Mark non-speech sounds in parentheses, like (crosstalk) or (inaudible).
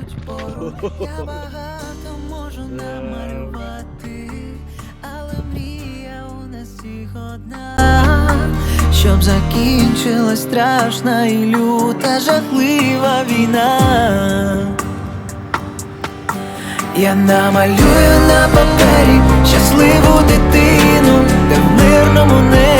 Будь поруч. Я багато можу (laughs) намалювати, але мрія у нас всіх одна. Щоб закінчилась страшна і люта жахлива війна. Я намалюю на папері щасливу дитину, де в мирному небі